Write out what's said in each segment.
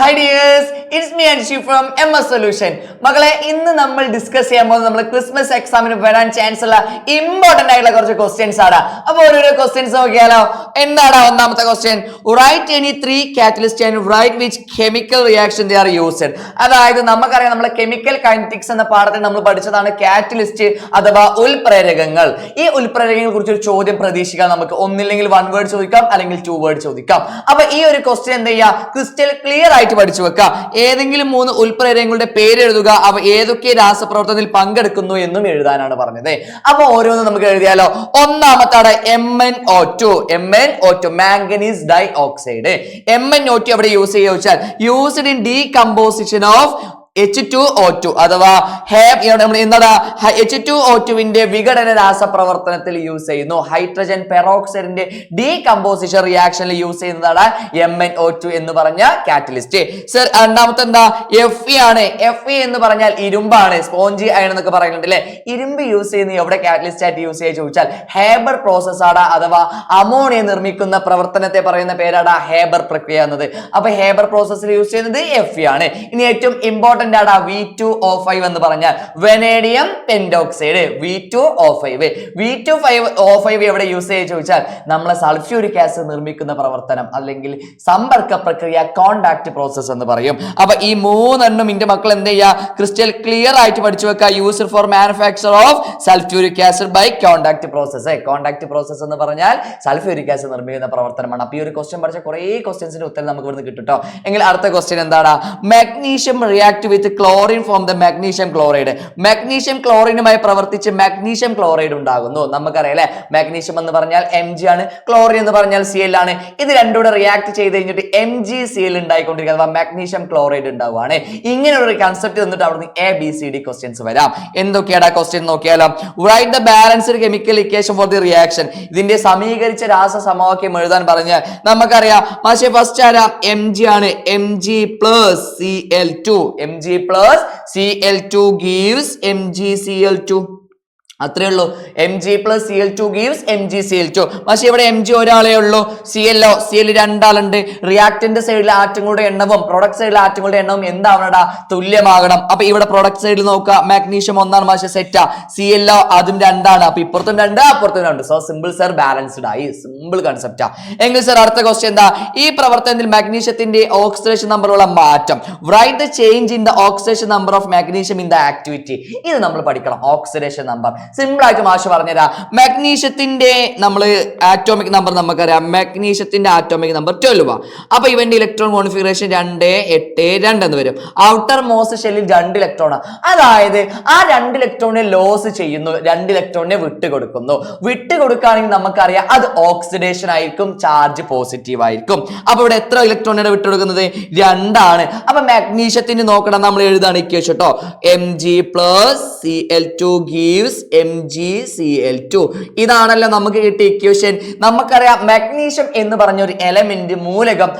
Hi dears it's me Anshi from M S solution മകളെ ഇന്ന് നമ്മൾ ഡിസ്കസ് ചെയ്യാൻ പോകുന്നത് നമ്മൾ ക്രിസ്മസ് എക്സാമിന് വരാൻ ചാൻസ് ഉള്ള ഇമ്പോർട്ടന്റ് ആയിട്ടുള്ള കുറച്ച് ക്വസ്റ്റ്യൻസ് ആണ്. അപ്പോൾ ഓരോരോ ക്വസ്റ്റ്യൻസ് നോക്കിയാലോ? എന്താണ് ഒന്നാമത്തെ question write any three catalyst and write which chemical reaction they are used അതായത് നമുക്കറിയാം നമ്മളെ കെമിക്കൽ കൈനറ്റിക്സ് എന്ന പാഠത്തിൽ നമ്മൾ പഠിച്ചതാണ് കാറ്റലിസ്റ്റ് അഥവാ ഉൽപ്രേരകങ്ങൾ. ഈ ഉൽപ്രേരകങ്ങളെ കുറിച്ച് ഒരു ചോദ്യം പ്രതീക്ഷിക്കാം നമുക്ക്. ഒന്നില്ലെങ്കിൽ വൺ വേർഡ് ചോദിക്കാം അല്ലെങ്കിൽ ടു വേർഡ് ചോദിക്കാം. അപ്പൊ ഈ ഒരു ക്വസ്റ്റ്യൻ എന്ത് ചെയ്യുക? ക്രിസ്റ്റൽ ക്ലിയർ ആയിട്ട് പഠിച്ചു വെക്കുക ഏതെങ്കിലും മൂന്ന് ഉൽപ്രേരങ്ങളുടെ പേര് എഴുതുക. അവ ഏതൊക്കെ രാസപ്രവർത്തനത്തിൽ പങ്കെടുക്കുന്നു എന്നും എഴുതാനാണ് പറഞ്ഞത്. അപ്പൊ ഓരോന്നും നമുക്ക് എഴുതിയാലോ. ഒന്നാമത്താണ് M N O two M N O two manganese dioxide M N O two എവിടെ യൂസ് ചെയ്യുക വെച്ചാൽ used in decomposition of H two O two അഥവാ എന്താ എച്ച് ടു ഒ ടുവിന്റെ വിഘടന രാസപ്രവർത്തനത്തിൽ യൂസ് ചെയ്യുന്നു. ഹൈഡ്രജൻ പെറോക്സൈഡിന്റെ ഡീകമ്പോസിഷൻ റിയാക്ഷനിൽ യൂസ് ചെയ്യുന്നതാണ് എം എൻ ഒ ടു എന്ന് പറഞ്ഞ കാറ്റലിസ്റ്റ് സർ രണ്ടാമത്തെ എന്താ? എഫ് ഇ ആണ്. എഫ് ഇ എന്ന് പറഞ്ഞാൽ ഇരുമ്പാണ്. സ്പോഞ്ചി അയൺ എന്നൊക്കെ പറയുന്നുണ്ട് അല്ലെ ഇരുമ്പ് യൂസ് ചെയ്യുന്ന എവിടെ കാറ്റലിസ്റ്റ് ആയിട്ട് യൂസ് ചെയ്യാൻ ചോദിച്ചാൽ ഹേബർ പ്രോസസ് ആണ് അഥവാ അമോണിയ നിർമ്മിക്കുന്ന പ്രവർത്തനത്തെ പറയുന്ന പേരാടാ ഹേബർ പ്രക്രിയ എന്നത്. അപ്പൊ ഹേബർ പ്രോസസ്സിൽ യൂസ് ചെയ്യുന്നത് എഫ് ഇ ആണ്. ഇനി ഏറ്റവും ഇമ്പോർട്ടന്റ് ആണ് വി ടു ഒ ഫൈവ് എന്ന് പറഞ്ഞാൽ vanadium pentoxide V two O five V two five O five എവിടെ യൂസ് ചെയ്ത് ചോദിച്ചാൽ നമ്മളെ സൾഫ്യൂരിക് ആസിഡ് നിർമ്മിക്കുന്ന പ്രവർത്തനം അല്ലെങ്കിൽ സമ്പർക്ക പ്രക്രിയ കോണ്ടാക്ട് പ്രോസസ് എന്ന് പറയും. അപ്പൊ ഈ മൂന്നെണ്ണം ഇന്റെ മക്കൾ എന്ത് ചെയ്യുക ക്രിസ്റ്റൽ ക്ലിയർ ആയിട്ട് പഠിച്ചു വെക്കുക used for manufacture of sulphuric acid by contact process contact process എന്ന് പറഞ്ഞാൽ സൾഫ്യൂരിക് ആസിഡ് നിർമ്മിക്കുന്ന പ്രവർത്തനമാണ്. അപ്പൊ ഈ ഒരു ക്വസ്റ്റ്യൻ പഠിച്ച കുറേ ക്വസ്റ്റ്യൻസിന്റെ ഉത്തരം നമുക്ക് ഇവിടുന്ന് കിട്ടും ട്ടോ. എങ്കിൽ അടുത്ത ക്വസ്റ്റ്യൻ എന്താണ്? Magnesium react with chlorine form the magnesium chloride magnesium ക്ലോറിനുമായി പ്രവർത്തിച്ച് മാഗ്നീഷ്യം ക്ലോറൈഡ് ഉണ്ടാകുന്നു. നമുക്കറിയാം അല്ലെ മാഗ്നീഷ്യം എന്ന് പറഞ്ഞാൽ എം ജി ആണ് ക്ലോറിൻ എന്ന് പറഞ്ഞാൽ സി എൽ ആണ്. ഇത് രണ്ടുകൂടെ റിയാക്ട് ചെയ്ത് കഴിഞ്ഞിട്ട് എം ജി സി എൽ ഉണ്ടായിക്കൊണ്ടിരിക്കുക അഥവാ മാഗ്നീഷ്യം ക്ലോറൈഡ് ഉണ്ടാവുകയാണ്. ഇങ്ങനെയുള്ള ഒരു കൺസെപ്റ്റ് തന്നിട്ട് അവിടുന്ന് A B C D questions വരാം. എന്തൊക്കെയാണ് ക്വസ്റ്റ്യൻ നോക്കിയാലോ? Write the balanced chemical equation for the reaction ഇതിന്റെ സമീകരിച്ച രാസ സമവാക്യം എഴുതാൻ പറഞ്ഞാൽ നമുക്കറിയാം. പക്ഷേ ഫസ്റ്റ് ആരാ? എം ജി ആണ്. M G plus C L two M Mg plus Cl2 gives MgCl2. അത്രേ ഉള്ളൂ. M G plus C L two gives M G C L two പക്ഷെ ഇവിടെ എം ജി ഒരാളേ ഉള്ളൂ. C L O C L രണ്ടാളുണ്ട്. റിയാക്ടിന്റെ സൈഡിലെ ആറ്റങ്ങളുടെ എണ്ണവും പ്രൊഡക്ട് സൈഡിലെ ആറ്റങ്ങളുടെ എണ്ണവും എന്താവണടാ? തുല്യമാകണം. അപ്പൊ ഇവിടെ പ്രൊഡക്ട് സൈഡിൽ നോക്കുക. മാഗ്നീഷ്യം ഒന്നാണ് പക്ഷെ സെറ്റാ സി എൽ ഒ അതും രണ്ടാണ്. അപ്പൊ ഇപ്പുറത്തും രണ്ട് അപ്പുറത്തും രണ്ട്. സോ സിമ്പിൾ സർ ബാലൻസ്ഡ് ആയി സിമ്പിൾ കൺസെപ്റ്റാ എങ്കിൽ സർ അടുത്ത ക്വസ്റ്റ്യൻ എന്താ? ഈ പ്രവർത്തനത്തിൽ മാഗ്നീഷ്യത്തിന്റെ ഓക്സിഡേഷൻ നമ്പറുള്ള മാറ്റം. Write the change in the oxidation number of magnesium in the activity ഇത് നമ്മൾ പഠിക്കണം. ഓക്സിഡേഷൻ നമ്പർ സിമ്പിൾ ആയിട്ട് മാഷ് പറഞ്ഞുതരാം. മാഗ്നീഷ്യത്തിന്റെ നമ്മൾ ആറ്റോമിക് നമ്പർ നമുക്കറിയാം. മാഗ്നീഷ്യത്തിന്റെ ആറ്റോമിക് നമ്പർ ട്വൽവ് അപ്പൊ ഇവന്റെ ഇലക്ട്രോൺ കോൺഫിഗറേഷൻ രണ്ട് എട്ട് രണ്ട് എന്ന് വരും. ഔട്ടർ മോസ്റ്റ് ഷെല്ലിൽ രണ്ട് ഇലക്ട്രോൺ അതായത് ആ രണ്ട് ഇലക്ട്രോണിനെ ലോസ് ചെയ്യുന്നു രണ്ട് ഇലക്ട്രോണിനെ വിട്ട് വിട്ടുകൊടുക്കുകയാണെങ്കിൽ നമുക്കറിയാം അത് ഓക്സിഡേഷൻ ആയിരിക്കും ചാർജ് പോസിറ്റീവ് ആയിരിക്കും. അപ്പൊ ഇവിടെ എത്ര ഇലക്ട്രോണിനെ വിട്ടുകൊടുക്കുന്നത് രണ്ടാണ്. അപ്പൊ മാഗ്നീഷ്യത്തിന് നോക്കണം നമ്മൾ എഴുതാണ് ഇക്വേഷൻ കേട്ടോ M G plus C L two gives M G C L two ഇതാണല്ലോ നമുക്ക് കിട്ടിയ ഇക്വേഷൻ നമുക്കറിയാം മാഗ്നീഷ്യം എന്ന് പറഞ്ഞ ഒരു എലമെന്റ് മൂലകം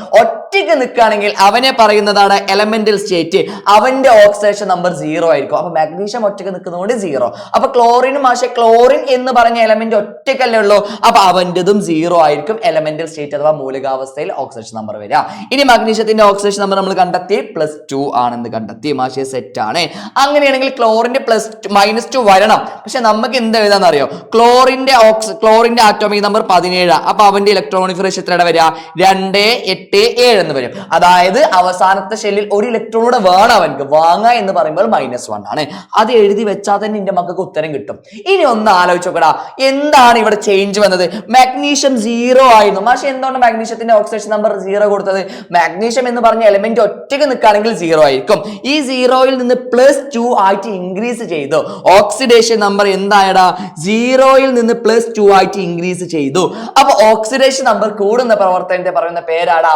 ഒറ്റയ്ക്ക് നിൽക്കുകയാണെങ്കിൽ അവനെ പറയുന്നതാണ് എലമെന്റൽ സ്റ്റേറ്റ് അവന്റെ ഓക്സിഡേഷൻ നമ്പർ സീറോ ആയിരിക്കും. അപ്പൊ മാഗ്നീഷ്യം ഒറ്റയ്ക്ക് നിൽക്കുന്നതുകൊണ്ട് സീറോ അപ്പൊ ക്ലോറിനും പക്ഷെ ക്ലോറിൻ എന്ന് പറഞ്ഞ എലമെന്റ് ഒറ്റയ്ക്കല്ലേ ഉള്ളൂ. അപ്പൊ അവന്റെതും സീറോ ആയിരിക്കും എലമെന്റൽ സ്റ്റേറ്റ് അഥവാ മൂലികാവസ്ഥയിൽ ഓക്സിഡേഷൻ നമ്പർ വരിക. ഇനി മാഗ്നീഷ്യത്തിന്റെ ഓക്സിഡേഷൻ നമ്പർ നമ്മൾ കണ്ടെത്തി. പ്ലസ് ടു ആണെന്ന് കണ്ടെത്തി. മാഷെ സെറ്റ് ആണ്. അങ്ങനെയാണെങ്കിൽ ക്ലോറിന്റെ പ്ലസ് മൈനസ് ടു വരണം. പക്ഷെ നമുക്ക് എന്ത് എഴുതാന്ന് അറിയോ ക്ലോറിന്റെ ഓക്സ് ക്ലോറിന്റെ ആറ്റോമിക് നമ്പർ പതിനേഴ്. അപ്പൊ അവന്റെ ഇലക്ട്രോണിക് എത്രയുടെ വരിക? രണ്ട് എട്ട് ഏഴ്. എന്ന് വരും. അതായത് അവസാനത്തെ ഷെല്ലിൽ ഒരു ഇലക്ട്രോൺ കൂടെ വേണം അവൻക്ക്. വാങ്ങുക എന്ന് പറയുമ്പോൾ മൈനസ് വൺ ആണ്. അത് എഴുതി വെച്ചാൽ തന്നെ നിന്റെ മക്കൾക്ക് ഉത്തരം കിട്ടും. ഇനി ഒന്ന് ആലോചിച്ച് നോക്കടാ. എന്താണ് ഇവിടെ ചേഞ്ച് വന്നത്? മാഗ്നീഷ്യം സീറോ ആയിരുന്നു. പക്ഷെ എന്തുകൊണ്ട് മാഗ്നീഷ്യത്തിന്റെ ഓക്സിഡേഷൻ നമ്പർ സീറോ കൊടുത്തത്? മാഗ്നീഷ്യം എന്ന് പറഞ്ഞ എലമെന്റ് ഒറ്റയ്ക്ക് നിൽക്കുകയാണെങ്കിൽ സീറോ ആയിരിക്കും. ഈ സീറോയിൽ നിന്ന് പ്ലസ് ടു ആയിട്ട് ഇൻക്രീസ് ചെയ്തു. ഓക്സിഡേഷൻ നമ്പർ എന്തായടാ? സീറോയിൽ നിന്ന് പ്ലസ് ടു ആയിട്ട് ഇൻക്രീസ് ചെയ്തു. അപ്പൊ ഓക്സിഡേഷൻ നമ്പർ കൂടുന്ന പ്രവർത്തനത്തെ പറയുന്ന പേരാടാ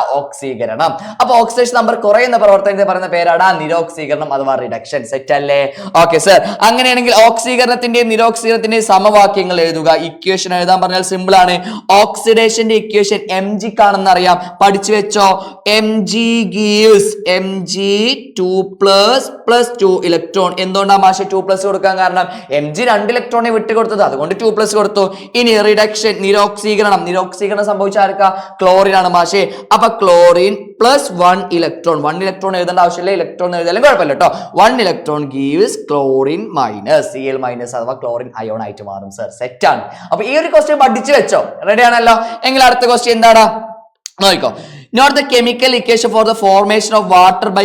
ഓക്സീകരണം അപ്പൊ ഓക്സിഡേഷൻ നമ്പർ കുറയുന്ന പ്രവർത്തനത്തെ പറയുന്ന പേരാടാ നിരോക്സീകരണം അഥവാ റിഡക്ഷൻ സെറ്റ് അല്ലേ? ഓക്കെ സർ അങ്ങനെയാണെങ്കിൽ ഓക്സീകരണത്തിന്റെ നിരോക്സീകരണത്തിന്റെ സമവാക്യങ്ങൾ എഴുതുക. ഇക്വേഷൻ എഴുതാൻ പറഞ്ഞാൽ സിമ്പിൾ ആണ്. ഓക്സിഡേഷന്റെ ഇക്വേഷൻ എം ജി കാണുന്ന അറിയാം പഠിച്ചു വെച്ചോ? M G gives M G two plus plus two electron എന്തുകൊണ്ടാണ് മാഷ ടു പ്ലസ് കൊടുക്കാൻ കാരണം? എം ജി രണ്ട് ഇലക്ട്രോണെ വിട്ടുകൊടുത്തത്. അതുകൊണ്ട് ടു പ്ലസ് കൊടുത്തു. ഇനി റിഡക്ഷൻ നിരോക്സീകരണം. നിരോക്സീകരണം സംഭവിച്ച ആർക്കാ? ക്ലോറിൻ ആണ് മാഷെ. അപ്പൊ chlorine chlorine plus one electron one electron എഴുതേണ്ട ആവശ്യമില്ല. ഇലക്ട്രോൺ എഴുതിയാലും കുഴപ്പമില്ല കേട്ടോ one electron gives chlorine minus C L minus അഥവാ ക്ലോറിൻ അയോൺ ആയിട്ട് മാറും സർ സെറ്റ് ആണ്. അപ്പൊ ഈ ഒരു ക്വസ്റ്റ്യൻ പഠിച്ചു വെച്ചോ? റെഡി ആണല്ലോ? എങ്കിൽ അടുത്ത ക്വസ്റ്റ്യൻ എന്താടാ? നോക്കിക്കോ. Note the chemical equation for the formation of water by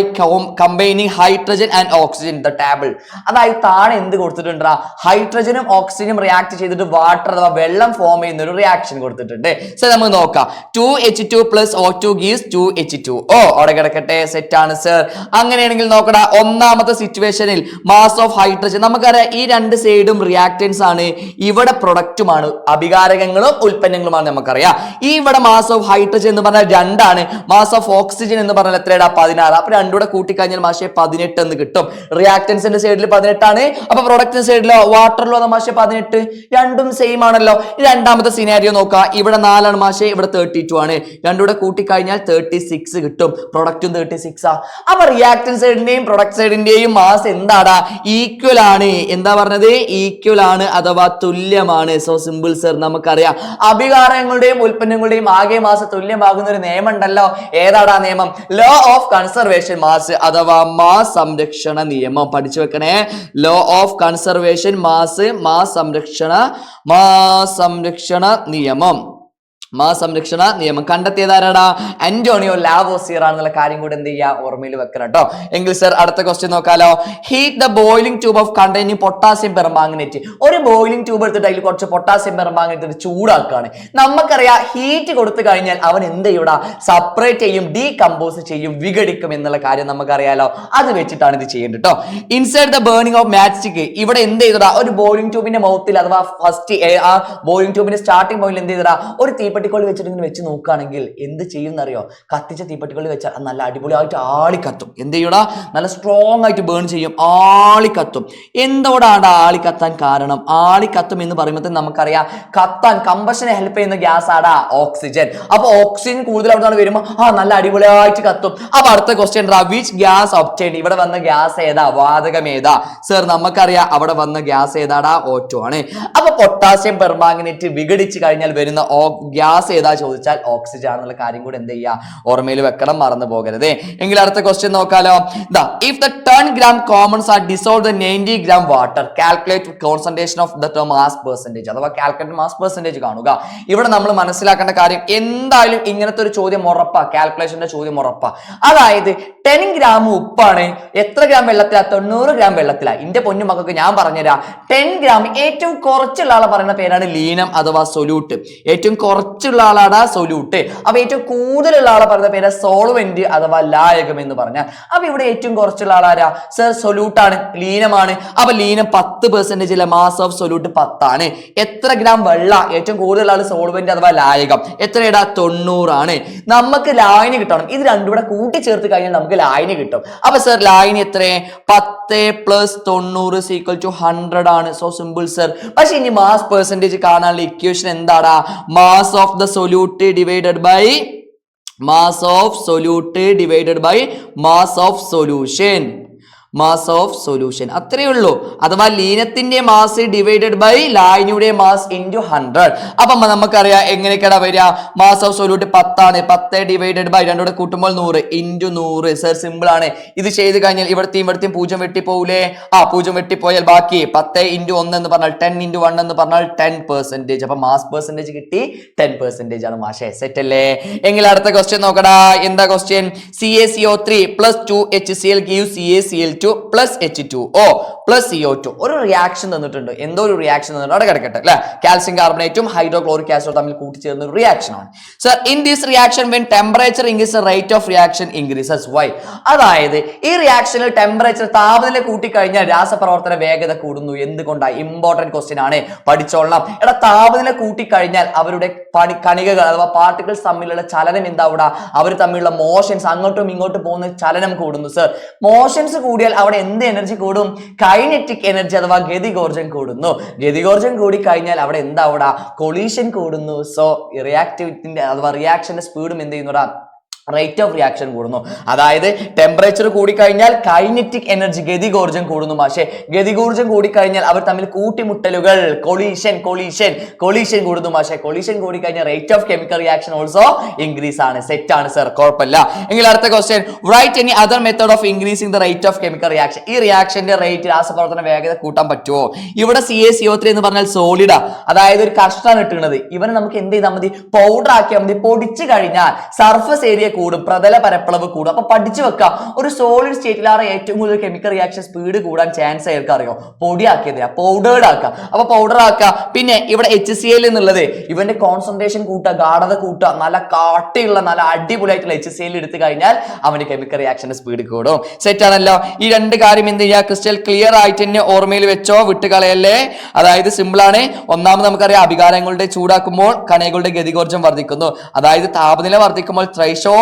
combining hydrogen and oxygen the table അതായത് താഴെ എന്ത് കൊടുത്തിട്ടുണ്ടാ? ഹൈഡ്രജനും ഓക്സിജനും റിയാക്ട് ചെയ്തിട്ട് വാട്ടർ അഥവാ വെള്ളം ഫോം ചെയ്യുന്ന ഒരു റിയാക്ഷൻ കൊടുത്തിട്ടുണ്ട്. സോ നമുക്ക് നോക്കാം. Two H two plus O two gives two H two O അവിടെ കിടക്കട്ടെ. സെറ്റ് ആണ് സർ അങ്ങനെയാണെങ്കിൽ നോക്കടാ ഒന്നാമത്തെ സിറ്റുവേഷനിൽ മാസ് ഓഫ് ഹൈഡ്രജൻ നമുക്കറിയാം ഈ രണ്ട് സൈഡും റിയാക്ടൻസ് ആണ്. ഇവിടെ പ്രൊഡക്റ്റുമാണ് അഭികാരകങ്ങളും ഉൽപ്പന്നങ്ങളുമാണ് നമുക്കറിയാം. ഈ ഇവിടെ മാസ് ഓഫ് ഹൈഡ്രജൻ എന്ന് പറഞ്ഞാൽ രണ്ടാണ്. മാസ് ഓഫ് ഓക്സിജൻ എന്ന് പറഞ്ഞാൽ എത്രയാടാ? പതിനാറ്. അപ്പൊ രണ്ടുകൂടെ കൂട്ടിക്കഴിഞ്ഞാൽ മാഷെ പതിനെട്ട് എന്ന് കിട്ടും. റിയാക്ടൻസിന്റെ സൈഡിൽ പതിനെട്ടാണ്. അപ്പൊ പ്രൊഡക്റ്റിന്റെ സൈഡിലോ വാട്ടറിലോ മാഷെ പതിനെട്ട്. രണ്ടും സെയിം ആണല്ലോ. രണ്ടാമത്തെ സിനാരിയോ നോക്കുക ഇവിടെ നാലാണ് മാഷെ ഇവിടെ തേർട്ടി ടു ആണ് രണ്ടുകൂടെ കൂട്ടിക്കഴിഞ്ഞാൽ തേർട്ടി സിക്സ് കിട്ടും. പ്രൊഡക്റ്റും തേർട്ടി സിക്സ് ആ. അപ്പൊ റിയാക്ടൻ സൈഡിന്റെയും പ്രൊഡക്റ്റ് സൈഡിന്റെയും മാസ് എന്താടാ? ഈക്വൽ ആണ്. എന്താ പറഞ്ഞത്? ഈക്വൽ ആണ് അഥവാ തുല്യമാണ്. സോ സിമ്പിൾ സർ നമുക്കറിയാം. അഭികാരങ്ങളുടെയും ഉൽപ്പന്നങ്ങളുടെയും ആകെ മാസ് തുല്യമാകുന്ന ഒരു നിയമം ഉണ്ടല്ലോ. ഏതാടാ നിയമം? ലോ ഓഫ് കൺസർവേഷൻ മാസ് അഥവാ മാസ് സംരക്ഷണ നിയമം. പഠിച്ചു വെക്കണേ. Law of conservation mass mass സംരക്ഷണ മാസ് സംരക്ഷണ നിയമം. സംരക്ഷണ നിയമം കണ്ടെത്തിയതാരാടാ? അന്റോണിയോ ലാവോസിയർ ആണെന്നുള്ള കാര്യം കൂടെ എന്ത് ചെയ്യുക ഓർമ്മയിൽ വെക്കണം കേട്ടോ. എങ്കിൽ സർ അടുത്ത ക്വസ്റ്റ്യൻ നോക്കാലോ. Heat the boiling tube of containing potassium permanganate ഒരു ബോയിലിംഗ് ട്യൂബ് എടുത്തിട്ട് അതിൽ കുറച്ച് പൊട്ടാസ്യം പെർമാംഗനേറ്റ് ചൂടാക്കുകയാണ് നമുക്കറിയാം ഹീറ്റ് കൊടുത്തു കഴിഞ്ഞാൽ അവൻ എന്ത് ചെയ്യൂടാ? സെപ്പറേറ്റ് ചെയ്യും ഡീകമ്പോസ് ചെയ്യും വിഘടിക്കും എന്നുള്ള കാര്യം നമുക്കറിയാലോ. അത് വെച്ചിട്ടാണ് ഇത് ചെയ്യേണ്ടത് കേട്ടോ. Inside the burning of matchstick ഇവിടെ എന്ത് ചെയ്തടാ? ഒരു ബോയിലിംഗ് ട്യൂബിന്റെ മൗത്തിൽ അഥവാ ഫസ്റ്റ് ആ ബോയിലിംഗ് ട്യൂബിന്റെ സ്റ്റാർട്ടിംഗ് പോയിന്റ് എന്ത് ചെയ്തടാ? ഒരു തീപ്പെട്ടിക്കൊള്ളി വെച്ചിട്ട് ഇങ്ങനെ വെച്ച് നോക്കുകയാണെങ്കിൽ എന്ത് ചെയ്യും എന്നറിയോ കത്തിച്ച തീപ്പെട്ടിക്കൊള്ളി വെച്ചാൽ അത് നല്ല അടിപൊളിയായിട്ട് ആളി കത്തും എന്ത് ചെയ്യൂടാ? നല്ല സ്ട്രോങ് ആയിട്ട് ബേൺ ചെയ്യും. ആളിക്കത്തും. കത്തും എന്തോടാണ് ആളിക്കത്താൻ കത്താൻ കാരണം? ആളിക്കത്തും കത്തും എന്ന് പറയുമ്പോൾ നമുക്കറിയാം കത്താൻ കമ്പഷനെ ഹെൽപ്പ് ചെയ്യുന്ന ഗ്യാസ് ആടാ ഓക്സിജൻ അപ്പോൾ ഓക്സിജൻ കൂടുതൽ അവിടെ വരുമ്പോൾ ആ നല്ല അടിപൊളിയായിട്ട് കത്തും. അപ്പൊ അടുത്ത ക്വസ്റ്റ്യൻ വിച്ച് ഗ്യാസ് ഒപ്റ്റൈൻ ഇവിടെ വന്ന ഗ്യാസ് ഏതാ? വാതകം ഏതാ? സർ നമുക്കറിയാം അവിടെ വന്ന ഗ്യാസ് ഏതാടാ? ഓറ്റോ ആണ്. അപ്പൊ പൊട്ടാസ്യം പെർമാഗ്നേറ്റ് വിഘടിച്ച് കഴിഞ്ഞാൽ വരുന്ന ഓ ഗ്യാസ് ഏതാ ചോദിച്ചാൽ ഓക്സിജൻ എന്നുള്ള കാര്യം കൂടെ എന്ത് ചെയ്യുക ഓർമ്മയിൽ വെക്കണം മറന്നു പോകരുത്. എങ്കിൽ അടുത്ത ക്വസ്റ്റ്യൻ നോക്കാലോ. If the ten gram commons are dissolve the ninety gram water calculate concentration of the mass percentage അഥവാ കാൽക്കുലേറ്റ് മാസ് പെർസെന്റേജ് കാണുക. ഇവിടെ നമ്മൾ മനസ്സിലാക്കേണ്ട കാര്യം എന്തായാലും ഇങ്ങനത്തെ ഒരു ചോദ്യം ഉറപ്പാ. കാൽക്കുലേഷന്റെ ചോദ്യം ഉറപ്പാ. അതായത് ടെൻ ഗ്രാം ഉപ്പാണ് എത്ര ഗ്രാം വെള്ളത്തിലാ? തൊണ്ണൂറ് ഗ്രാം വെള്ളത്തിലാ. ഇന്റെ പൊന്നു മക്കൾക്ക് ഞാൻ പറഞ്ഞുതരാം. ടെൻ ഗ്രാം ഏറ്റവും കുറച്ചുള്ള ആളെ പറയുന്ന പേരാണ് ലീനം അഥവാ സൊല്യൂട്ട്. ഏറ്റവും കുറച്ചുള്ള ആളാണ് സൊല്യൂട്ട് അപ്പൊ ഏറ്റവും കൂടുതലുള്ള ആളെ പറഞ്ഞ പേര് സോൾവെന്റ് അഥവാ ലായകം എന്ന് പറഞ്ഞാൽ. അപ്പൊ ഇവിടെ ഏറ്റവും കുറച്ചുള്ള ആളാരാ സർ സൊല്യൂട്ട് ആണ് ലീനമാണ്. അപ്പൊ ലീനം പത്ത് പെർസെന്റേജ് അല്ലെ? മാസ് ഓഫ് സൊല്യൂട്ട് പത്താണ്. എത്ര ഗ്രാം വെള്ള? ഏറ്റവും കൂടുതലുള്ള ആൾ സോൾവെന്റ് അഥവാ ലായകം. എത്രയുടെ? തൊണ്ണൂറാണ്. നമുക്ക് ലായനി കിട്ടണം. ഇത് രണ്ടും കൂടെ കൂട്ടിച്ചേർത്ത് കഴിഞ്ഞാൽ നമുക്ക് ലായനി കിട്ടും. അപ്പൊ സർ ലായനി എത്ര? പത്ത് പ്ലസ് തൊണ്ണൂറ് സീക്വൽ ടു ഹൺഡ്രഡ് ആണ്. സോ സിമ്പിൾ സർ പക്ഷെ ഇനി മാസ് പെർസെന്റേജ് കാണാനുള്ള ഇക്വേഷൻ എന്താടാ? Mass of of the solute divided by mass of solute divided by mass of solution. Mass of solution അത്രയേ ഉള്ളൂ. അഥവാ ലീനത്തിന്റെ മാസ് ഡിവൈഡഡ് ബൈ ലായനിയുടെ മാസ് ഇന്റു ഹൺഡ്രഡ് അപ്പം നമുക്കറിയാം എങ്ങനെയൊക്കെയാണ് വരിക? മാസ് ഓഫ് സൊല്യൂട്ട് പത്താണ്. പത്ത് ഡിവൈഡഡ് ബൈ രണ്ടൂടെ കൂട്ടുമ്പോൾ നൂറ്. ഇന്റു നൂറ്. സർ സിമ്പിൾ ആണ്. ഇത് ചെയ്ത് കഴിഞ്ഞാൽ ഇവിടത്തെയും ഇവിടത്തെയും പൂജ്യം വെട്ടിപ്പോകൂലേ ആ പൂജ്യം വെട്ടിപ്പോയാൽ ബാക്കി പത്ത് ഇന്റു ഒന്ന് എന്ന് പറഞ്ഞാൽ ടെൻ ഇന്റു വൺ എന്ന് പറഞ്ഞാൽ ടെൻ പെർസെന്റേജ് അപ്പൊ മാസ് പെർസെന്റേജ് കിട്ടി ടെൻ പെർസെന്റേജ് ആണ്. മാഷേ സെറ്റ് അല്ലേ? എങ്കിൽ അടുത്ത ക്വസ്റ്റ്യൻ നോക്കടാ. എന്താ question C A C O three plus two H C L give C A C L two plus H two O plus C O two ഒരു reaction തന്നിട്ടുണ്ട്. എന്തോ ഒരു റിയാക്ഷൻ തന്നിട്ടുണ്ട്. അവിടെ കിടക്കട്ടെ അല്ലെ? കാൽസ്യം കാർബണേറ്റും ഹൈഡ്രോക്ലോറിക് ആസിഡും തമ്മിൽ കൂട്ടിച്ചേർന്ന ഒരു റിയാക്ഷൻ ആണ്. Sir in this reaction when temperature increase rate of reaction increases why അതായത് ഈ റിയാക്ഷനിൽ ടെമ്പറേച്ചർ താപനില കൂട്ടിക്കഴിഞ്ഞാൽ രാസപ്രവർത്തന വേഗത കൂടുന്നു. എന്തുകൊണ്ടാണ് ഇമ്പോർട്ടന്റ് ക്വസ്റ്റ്യൻ ആണ്. പഠിച്ചോളണം. എടാ താപനില കൂട്ടിക്കഴിഞ്ഞാൽ അവരുടെ പണി കണികകൾ അഥവാ പാർട്ടിക്കിൾസ് തമ്മിലുള്ള ചലനം എന്താ അവിടെ? അവർ തമ്മിലുള്ള മോഷൻസ് അങ്ങോട്ടും ഇങ്ങോട്ടും പോകുന്ന ചലനം കൂടുന്നു സർ മോഷൻസ് കൂടിയാൽ അവിടെ എന്ത് എനർജി കൂടും? കൈനറ്റിക് എനർജി അഥവാ ഗതികോർജം കൂടുന്നു. ഗതികോർജം കൂടി കഴിഞ്ഞാൽ അവിടെ എന്താ കൊളീഷൻ കൂടുന്നു. സോ റിയാക്ടിവിറ്റിന്റെ അഥവാ റിയാക്ഷന്റെ സ്പീഡും എന്ത് ചെയ്യുന്നുടാ റേറ്റ് ഓഫ് റിയാക്ഷൻ കൂടുന്നു. അതായത് ടെമ്പറേച്ചർ കൂടിക്കഴിഞ്ഞാൽ കൈനറ്റിക് എനർജി ഗതികോർജം കൂടുന്നു പക്ഷേ ഗതികോർജം കൂടിക്കഴിഞ്ഞാൽ അവർ തമ്മിൽ കൂട്ടിമുട്ടലുകൾ കൊളീഷൻ കൊളീഷൻ കൊളീഷൻ കൂടുന്നു പക്ഷേ കൊളീഷൻ കൂടിക്കഴിഞ്ഞാൽ rate of chemical reaction also increase ആണ്. സെറ്റ് ആണ് സർ കുഴപ്പമില്ല. എങ്കിൽ അടുത്ത question write any other method of increasing the rate of chemical reaction ഈ റിയാക്ഷന്റെ റേറ്റ് രാസപ്രവർത്തന വേഗത കൂട്ടാൻ പറ്റുമോ? ഇവിടെ C A C O three എന്ന് പറഞ്ഞാൽ സോളിഡാ അതായത് ഒരു കഷ്ടാണ് ഇട്ടുന്നത്. ഇവനെ നമുക്ക് എന്ത് ചെയ്താൽ മതി? പൗഡർ ആക്കിയാൽ മതി. പൊടിച്ചു കഴിഞ്ഞാൽ സർഫസ് ഏരിയ കൂടും പ്രതല പരപ്പളവ് കൂടും. അപ്പൊ പഠിച്ചു വെക്കുക ഒരു സോളിഡ് സ്റ്റേറ്റിലാണ് ഏറ്റവും കൂടുതൽ കെമിക്കൽ റിയാക്ഷൻ സ്പീഡ് കൂടാൻ ചാൻസ് ആയിരിക്കും അറിയോ? പൊടിയാക്കിയത് പൗഡേർഡ് ആക്കുക അപ്പൊ പൗഡർ ആക്കുക പിന്നെ ഇവിടെ എച്ച് സി എൽ എന്നുള്ളത് ഇവന്റെ കോൺസെൻട്രേഷൻ കൂട്ടുക ഗാഠത കൂട്ടുക നല്ല കാട്ടിയുള്ള നല്ല അടിപൊളിയായിട്ടുള്ള എച്ച് സി എൽ എടുത്തു കഴിഞ്ഞാൽ അവന്റെ കെമിക്കൽ റിയാക്ഷന്റെ സ്പീഡ് കൂടും. സെറ്റ് ആണല്ലോ. ഈ രണ്ട് കാര്യം എന്ത് ചെയ്യുക ക്രിസ്റ്റൽ ക്ലിയർ ആയിട്ട് തന്നെ ഓർമ്മയിൽ വെച്ചോ വിട്ടുകളയല്ലേ? അതായത് സിമ്പിൾ ആണ്. ഒന്നാമത് നമുക്കറിയാം അഭികാരങ്ങളുടെ ചൂടാക്കുമ്പോൾ കണകളുടെ ഗതികോർജം വർദ്ധിക്കുന്നു. അതായത് താപനില വർദ്ധിക്കുമ്പോൾ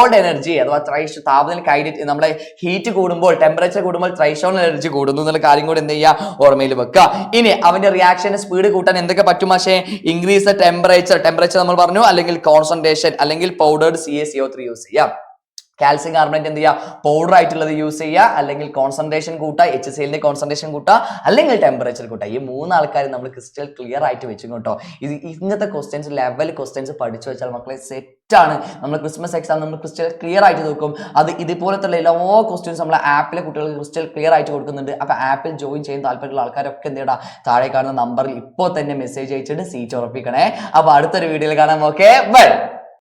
ത്രൈഷോൾഡ് എനർജി അഥവാ ത്രൈഷ് താപനില കൈനറ്റ് നമ്മുടെ ഹീറ്റ് കൂടുമ്പോൾ ടെമ്പറേച്ചർ കൂടുമ്പോൾ ത്രൈഷോൾഡ് എനർജി കൂടുന്നു എന്നുള്ള കാര്യം കൂടി എന്ത് ചെയ്യുക? ഓർമ്മയിൽ വെക്കുക. ഇനി അവന്റെ റിയാക്ഷന്റെ സ്പീഡ് കൂട്ടാൻ എന്തൊക്കെ പറ്റും പക്ഷേ ഇൻക്രീസ് ദ ടെമ്പറേച്ചർ ടെമ്പറേച്ചർ നമ്മൾ പറഞ്ഞു അല്ലെങ്കിൽ കോൺസെൻട്രേഷൻ അല്ലെങ്കിൽ powdered C A C O three use ചെയ്യാം. കാൽസ്യം കാർബണേറ്റ് എന്ത് ചെയ്യുക? പൗഡർ ആയിട്ടുള്ളത് യൂസ് ചെയ്യുക. അല്ലെങ്കിൽ കോൺസെൻട്രേഷൻ കൂട്ടുക. എച്ച് സി എല്ലിന്റെ കോൺസെൻട്രേഷൻ കൂട്ടുക. അല്ലെങ്കിൽ ടെമ്പറേച്ചർ കൂട്ടുക. ഈ മൂന്ന് ആൾക്കാർ നമ്മൾ ക്രിസ്റ്റൽ ക്ലിയർ ആയിട്ട് വെച്ചു കേട്ടോ. ഇത് ഇങ്ങനത്തെ ക്വസ്റ്റ്യൻസ് ലെവൽ ക്വസ്റ്റ്യൻസ് പഠിച്ചു വെച്ചാൽ മക്കളെ സെറ്റ് ആണ്. നമ്മൾ ക്രിസ്മസ് എക്സാം നമ്മൾ ക്രിസ്റ്റൽ ക്ലിയർ ആയിട്ട് നോക്കും. അത് ഇതുപോലത്തുള്ള എല്ലാ ക്വസ്റ്റ്യൻസ് നമ്മൾ ആപ്പിലെ കുട്ടികൾക്ക് ക്രിസ്റ്റൽ ക്ലിയർ ആയിട്ട് കൊടുക്കുന്നുണ്ട്. അപ്പൊ ആപ്പിൽ ജോയിൻ ചെയ്യുന്ന താല്പര്യമുള്ള ആൾക്കാരൊക്കെ എന്ത് താഴെ കാണുന്ന നമ്പറിൽ ഇപ്പോൾ തന്നെ മെസ്സേജ് അയച്ചിട്ട് സീറ്റ് ഉറപ്പിക്കണേ. അപ്പൊ അടുത്തൊരു വീഡിയോയിൽ കാണാം ഓക്കെ ബൈ